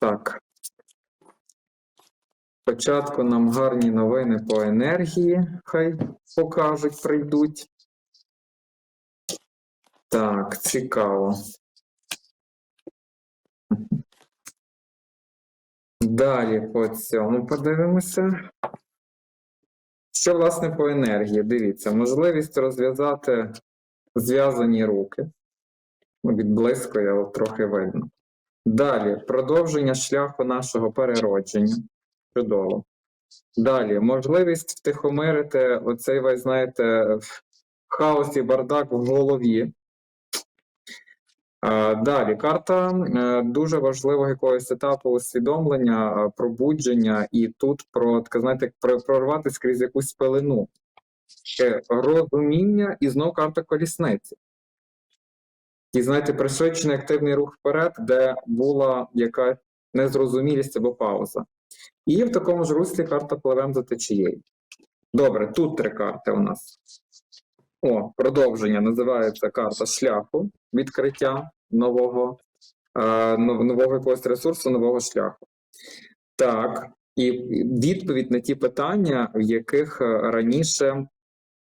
Так. Спочатку нам гарні новини по енергії, хай покажуть, прийдуть. Так, цікаво. Далі по цьому подивимося. Що, власне, по енергії? Дивіться, можливість розв'язати зв'язані руки. Ну, від близько, от трохи видно. Далі продовження шляху нашого переродження. Чудово. Далі можливість втихомирити оцей, ви знаєте, хаос і бардак в голові. Далі карта е, дуже важливого якогось етапу усвідомлення, пробудження, і тут про таке, знаєте, як про- прорватися крізь якусь пелену. Розуміння і знов карта колісниці. І знаєте, пришвидшений активний рух вперед, де була якась незрозумілість або пауза. І в такому ж руслі карта пливем за течією. Добре, тут три карти у нас. О, продовження називається карта шляху, відкриття нового, е, нового якогось ресурсу, нового шляху. Так, і відповідь на ті питання, в яких е, раніше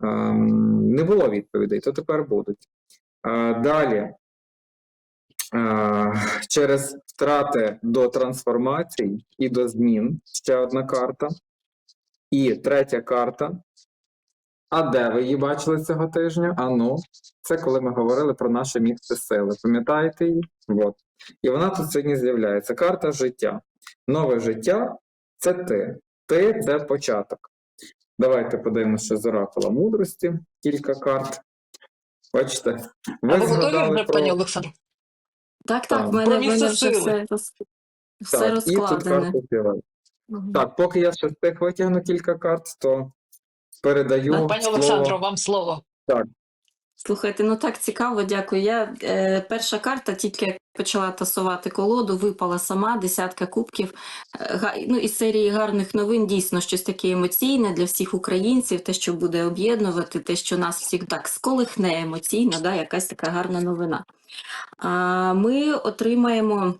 ем, не було відповідей, то тепер будуть. Далі, через втрати до трансформацій і до змін ще одна карта. І третя карта. А де ви її бачили цього тижня? А ну, це коли ми говорили про наше місце сили. Пам'ятаєте її? От. І вона тут сьогодні з'являється. Карта життя. Нове життя це ти. Ти це початок. Давайте подивимося з оракула мудрості. Кілька карт. Бачите, ви А ви готові згадали вже, про... пані Олександр? Так, Так. так, в мене, мене вже все, все Так, і тут розкладене. карти Так, поки я ще встиг витягну кілька карт, то передаю Пані слово. Олександро, вам слово. Слухайте, ну так цікаво, дякую. Я е, перша карта, тільки як почала тасувати колоду, випала сама, десятка кубків. Е, га- ну, із серії гарних новин дійсно щось таке емоційне для всіх українців, те, що буде об'єднувати, те, що нас всіх так сколихне емоційно, да, якась така гарна новина. А, ми отримаємо.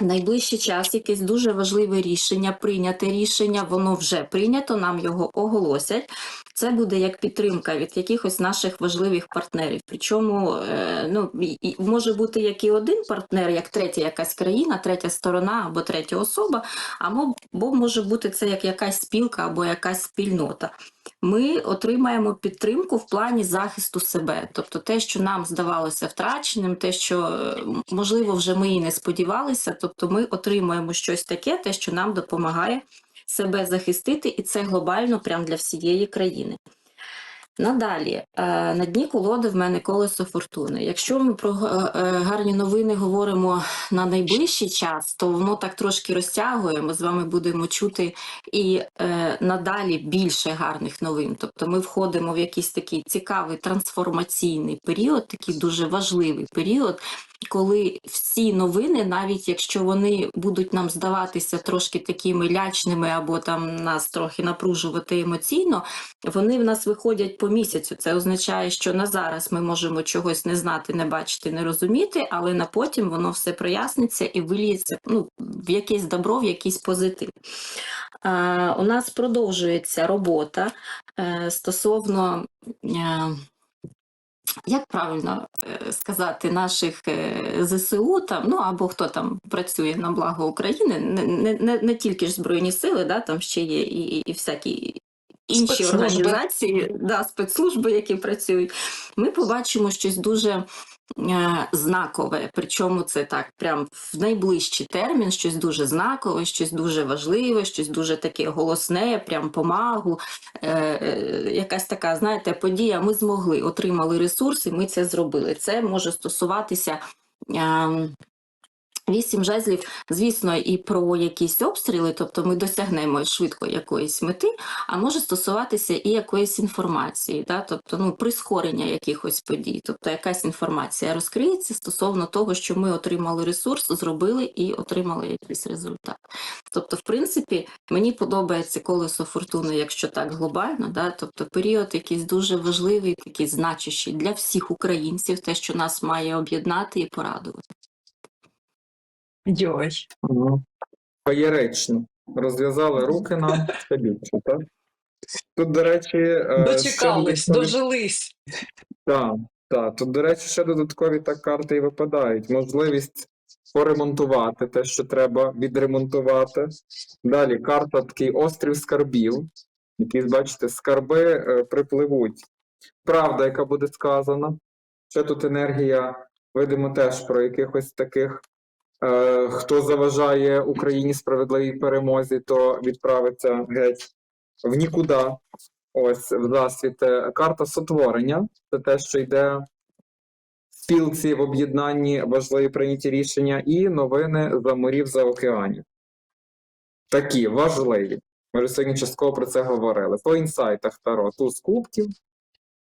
Найближчий час якесь дуже важливе рішення, прийняте рішення, воно вже прийнято, нам його оголосять. Це буде як підтримка від якихось наших важливих партнерів. Причому е, ну, може бути як і один партнер, як третя якась країна, третя сторона або третя особа, або може бути це як якась спілка або якась спільнота. Ми отримаємо підтримку в плані захисту себе, тобто те, що нам здавалося втраченим, те, що е, можливо вже ми і не сподівалися. Тобто, ми отримуємо щось таке, те, що нам допомагає себе захистити, і це глобально прям для всієї країни. Надалі, е, на дні колоди в мене колесо фортуни. Якщо ми про е, е, гарні новини говоримо на найближчий час, то воно так трошки розтягує. Ми з вами будемо чути і надалі більше гарних новин. Тобто ми входимо в якийсь такий цікавий трансформаційний період, такий дуже важливий період, коли всі новини, навіть якщо вони будуть нам здаватися трошки такими лячними або там нас трохи напружувати емоційно, вони в нас виходять по місяцю. Це означає, що на зараз ми можемо чогось не знати, не бачити, не розуміти, але на потім воно все проясниться і виліється ну, в якесь добро, в якийсь позитив. Е, у нас продовжується робота е, стосовно. Е, як правильно е, сказати, наших е, ЗСУ там, ну або хто там працює на благо України, не, не, не, тільки ж Збройні сили, да, там ще є і, і всякі інші організації, да, спецслужби, які працюють, ми побачимо щось дуже е, знакове. Причому це так, прям в найближчий термін, щось дуже знакове, щось дуже важливе, щось дуже таке голосне, прям помагу. Е, е, якась така, знаєте, подія. Ми змогли, отримали ресурси, ми це зробили. Це може стосуватися. Е, Вісім жезлів, звісно, і про якісь обстріли, тобто ми досягнемо швидко якоїсь мети, а може стосуватися і якоїсь інформації, да? тобто ну, прискорення якихось подій, тобто якась інформація розкриється стосовно того, що ми отримали ресурс, зробили і отримали якийсь результат. Тобто, в принципі, мені подобається колесо фортуни, якщо так глобально, да? тобто період якийсь дуже важливий, такий значущий для всіх українців, те, що нас має об'єднати і порадувати. Йой. Ага. Феєрично. Розв'язали руки нам більше, так? Тут, до речі, е, Дочекались, ще дожились. Так, так. Тут, до речі, ще додаткові так карти і випадають. Можливість поремонтувати те, що треба відремонтувати. Далі карта такий острів скарбів. Якісь, бачите, скарби е, припливуть. Правда, яка буде сказана. Ще тут енергія, видимо, теж про якихось таких, е, хто заважає Україні справедливій перемозі, то відправиться геть в нікуди. Ось в засвіт карта сотворення. Це те, що йде в спілці в об'єднанні важливі прийняті рішення, і новини за морів за океанів. Такі важливі. Ми вже сьогодні частково про це говорили. По інсайтах Таро туз кубків,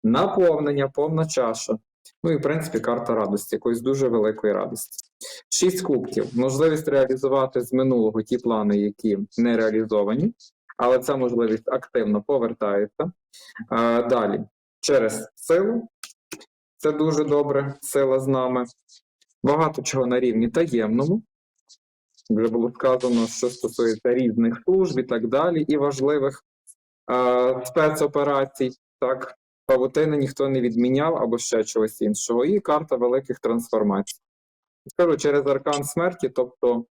наповнення, повна чаша. Ну і в принципі карта радості, якоїсь дуже великої радості. Шість кубків. Можливість реалізувати з минулого ті плани, які не реалізовані, але ця можливість активно повертається. А, далі, через силу. Це дуже добре, сила з нами. Багато чого на рівні таємному. Вже було сказано, що стосується різних служб і так далі, і важливих е, спецоперацій. Так, павутини ніхто не відміняв або ще чогось іншого. І карта великих трансформацій. Скажу, через аркан смерті, тобто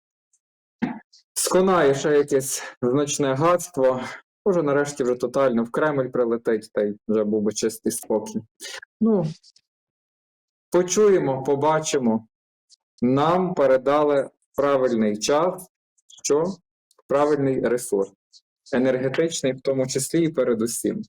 сконає якесь значне гадство. Може, нарешті вже тотально в Кремль прилетить, та й вже був би чистий спокій. Ну, почуємо, побачимо. Нам передали правильний час, що правильний ресурс, енергетичний, в тому числі і передусім.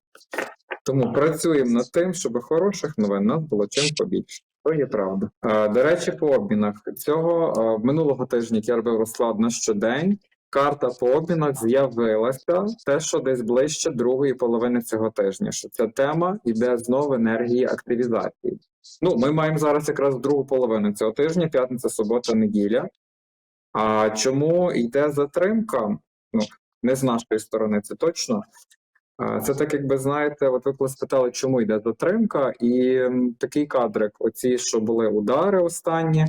Тому працюємо над тим, щоб хороших новин нас було чим побільше. То є правда. До речі, по обмінах цього минулого тижня, я робив розклад на щодень, карта по обмінах з'явилася те, що десь ближче другої половини цього тижня. Що ця тема йде знову енергії активізації. Ну, ми маємо зараз якраз другу половину цього тижня, п'ятниця, субота, неділя. А чому йде затримка? Ну, не з нашої сторони, це точно. Це так, якби знаєте, от ви коли спитали, чому йде затримка, і такий кадрик, оці, що були удари останні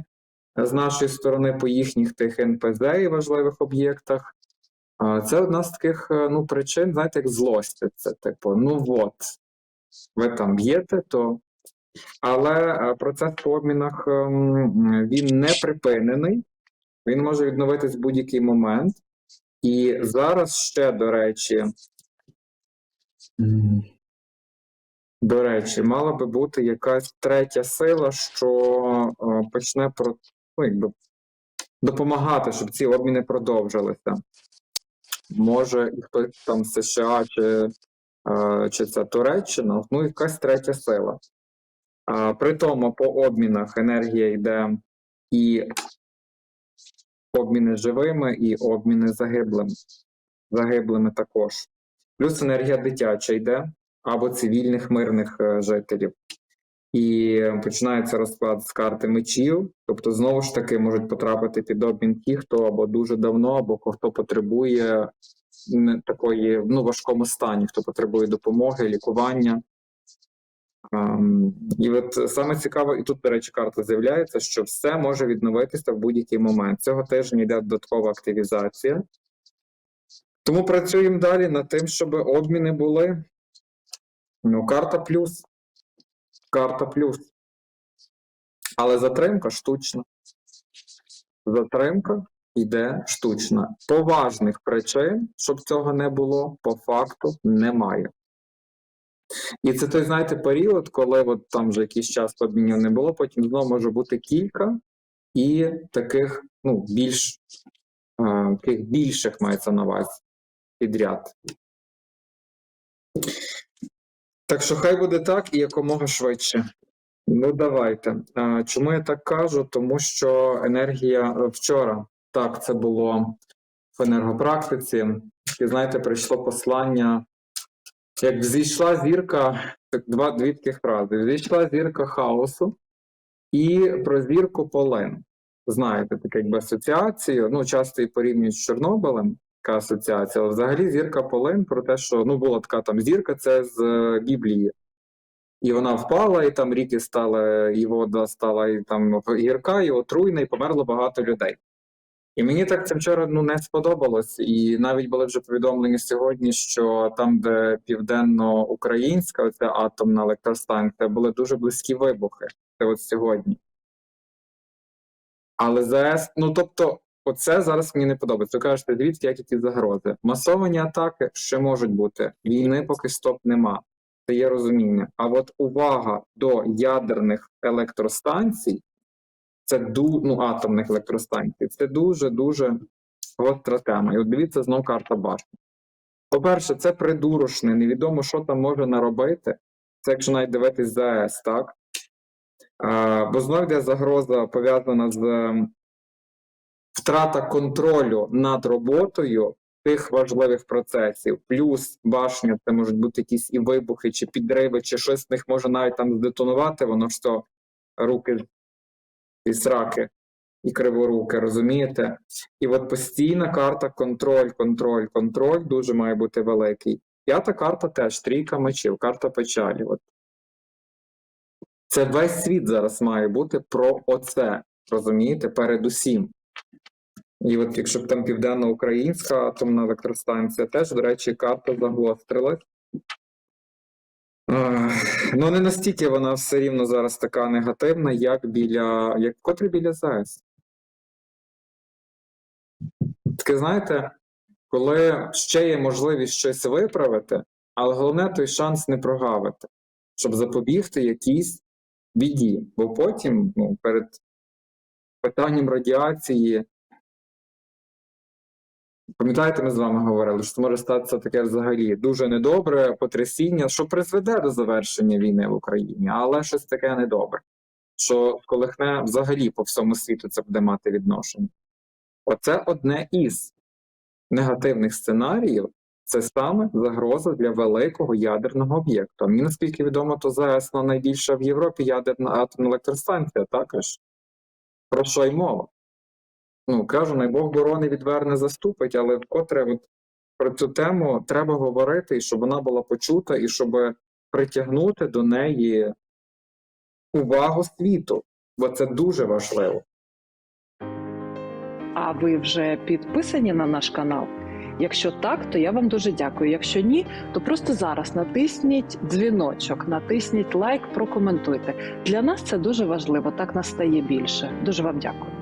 е, з нашої сторони по їхніх тих НПЗ і важливих об'єктах. Це одна з таких е, ну, причин, знаєте, як злості. Це типу, ну от, ви там б'єте, то. Але е, процес по обмінах він не припинений. Він може відновитись в будь-який момент. І зараз ще, до речі, до речі, мала би бути якась третя сила, що е, почне про, ну, якби, допомагати, щоб ці обміни продовжилися. Може, і хтось там США чи, е, чи це Туреччина, ну, якась третя сила. При тому по обмінах енергія йде і обміни живими, і обміни загиблими. Загиблими також. Плюс енергія дитяча йде або цивільних мирних е, жителів. І починається розклад з карти мечів, тобто, знову ж таки, можуть потрапити під обмін ті, хто або дуже давно, або хто потребує такої ну, важкому стані, хто потребує допомоги, лікування. Ем, і от саме цікаво, і тут, до речі, карта з'являється, що все може відновитися в будь-який момент. Цього тижня йде додаткова активізація. Тому працюємо далі над тим, щоб обміни були. Ну, карта плюс. Карта плюс. Але затримка штучна. Затримка йде штучна. Поважних причин, щоб цього не було, по факту немає. І це той, знаєте, період, коли от там вже якийсь час обмінів не було, потім знову може бути кілька і таких, ну, більш е, таких більших мається на увазі підряд. Так що хай буде так і якомога швидше. Ну, давайте. Чому я так кажу? Тому що енергія е, вчора, так, це було в енергопрактиці. І знаєте, прийшло послання як взійшла зірка, так два дві таких фрази: взійшла зірка хаосу і про зірку полин. Знаєте, таке якби асоціацію. Ну, часто і порівнюють з Чорнобилем, така асоціація, але взагалі зірка полин про те, що ну була така там зірка, це з е, Біблії. І вона впала, і там ріки стали, і вода стала і там гірка, і отруйна, і померло багато людей. І мені так це вчора ну не сподобалось. І навіть були вже повідомлення сьогодні, що там, де південно-українська оця атомна електростанція, були дуже близькі вибухи. Це от сьогодні. Але ЗАЕС, ну тобто, оце зараз мені не подобається. Ви кажете, дивіться, як які загрози. Масовані атаки ще можуть бути. Війни поки стоп нема. Це є розуміння. А от увага до ядерних електростанцій, це ду, ну, атомних електростанцій, це дуже дуже гостра тема. І от дивіться знов карта башні. По-перше, це придурочне, невідомо, що там може наробити. Це якщо навіть дивитись ЗАЕС, так? А, бо знов йде загроза пов'язана з втрата контролю над роботою тих важливих процесів. Плюс башня, це можуть бути якісь і вибухи, чи підриви, чи щось з них може навіть там здетонувати, воно ж то руки і сраки, і криворуки, розумієте? І от постійна карта контроль, контроль, контроль дуже має бути великий. П'ята карта теж трійка мечів, карта печалі. От. Це весь світ зараз має бути про оце, розумієте, передусім. І от якщо б там південно-українська атомна електростанція, теж, до речі, карта загострилась. Ну, не настільки вона все рівно зараз така негативна, як біля. як котре біля ЗАЕС. Таке, знаєте, коли ще є можливість щось виправити, але головне той шанс не прогавити, щоб запобігти якійсь біді. Бо потім, ну, перед питанням радіації, пам'ятаєте, ми з вами говорили, що може статися таке взагалі дуже недобре потрясіння, що призведе до завершення війни в Україні, але щось таке недобре, що колихне взагалі по всьому світу це буде мати відношення. Оце одне із негативних сценаріїв. Це саме загроза для великого ядерного об'єкту. Мені наскільки відомо, то ЗАЕС ну, найбільша в Європі ядерна атомна електростанція також. Про що й мова? Ну, кажу, най Бог борони відверне заступить, але вкотре от про цю тему треба говорити, і щоб вона була почута, і щоб притягнути до неї увагу світу, бо це дуже важливо. А ви вже підписані на наш канал? Якщо так, то я вам дуже дякую. Якщо ні, то просто зараз натисніть дзвіночок, натисніть лайк, прокоментуйте. Для нас це дуже важливо. Так нас стає більше. Дуже вам дякую.